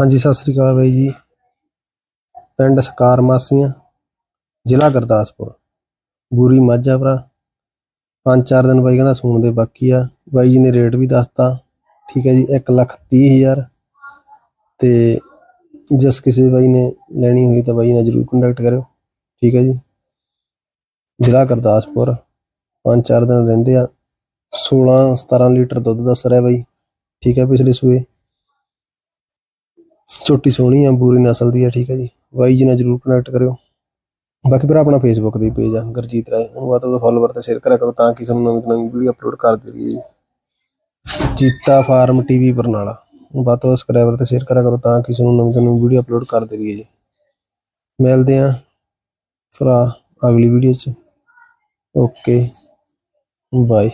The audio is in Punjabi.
ਹਾਂਜੀ, ਸਤਿ ਸ੍ਰੀ ਅਕਾਲ ਬਾਈ ਜੀ। ਪਿੰਡ ਸਕਾਰ ਮਾਸੀਆਂ, ਜ਼ਿਲ੍ਹਾ ਗੁਰਦਾਸਪੁਰ। ਬੂਰੀ ਮਾਝਾ ਭਰਾ। ਪੰਜ ਚਾਰ ਦਿਨ ਬਾਈ ਕਹਿੰਦਾ ਸੂਣ ਦੇ ਬਾਕੀ ਆ। ਬਾਈ ਜੀ ਨੇ ਰੇਟ ਵੀ ਦੱਸਤਾ। ਠੀਕ ਹੈ ਜੀ 1 ਲੱਖ ਤੀਹ ਹਜ਼ਾਰ। ਤੇ ਜਿਸ ਕਿਸੇ ਬਾਈ ਨੇ ਲੈਣੀ ਹੋਈ ਤਾਂ ਬਾਈ ਨਾਲ ਜਰੂਰ ਕੰਟੈਕਟ ਕਰਿਓ। ਠੀਕ ਹੈ ਜੀ। ਜ਼ਿਲ੍ਹਾ ਗੁਰਦਾਸਪੁਰ। ਪੰਜ ਚਾਰ ਦਿਨ ਰਹਿੰਦੇ ਆ। 16 17 ਲੀਟਰ ਦੁੱਧ ਦੱਸ ਰਿਹਾ ਬਾਈ। ਠੀਕ ਹੈ, ਪਿਛਲੇ ਸੂਏ। ਛੋਟੀ ਸੋਹਣੀ ਆ, ਬੂਰੀ ਨਸਲ ਦੀ ਆ, ਠੀਕ ਹੈ ਜੀ। ਬਾਈ ਜੀ ਨਾਲ ਜਰੂਰ ਕਨੈਕਟ ਕਰਿਓ। ਬਾਕੀ ਭਰਾ ਆਪਣਾ ਫੇਸਬੁੱਕ ਤੇ ਪੇਜ ਆ, ਗੁਰਜੀਤ ਰਾਏ। ਉਹਨੂੰ ਬਾਤ ਉਹਦਾ ਫਾਲੋਵਰ ਤੇ ਸ਼ੇਅਰ ਕਰਿਆ ਕਰੋ ਤਾਂ ਕਿ ਸਾਨੂੰ ਨਵੀਂ ਨਵੀਂ ਵੀਡੀਓ ਅਪਲੋਡ ਕਰਦੇ ਰਹੀਏ। ਜੀ ਜੀਤਾ ਫਾਰਮ ਟੀਵੀ ਬਰਨਾਲਾ। ਉਹਨੂੰ ਬਾਤ ਉਹ ਸਬਸਕ੍ਰਾਈਬਰ ਤੇ ਸ਼ੇਅਰ ਕਰਿਆ ਕਰੋ ਤਾਂ ਕਿ ਸਾਨੂੰ ਨਵੀਂ ਤੋਂ ਨਵੀਂ ਵੀਡੀਓ ਅਪਲੋਡ ਕਰਦੇ ਰਹੀਏ ਜੀ। ਮਿਲਦੇ ਆ ਭਰਾ ਅਗਲੀ ਵੀਡੀਓ ਚ। Okay bye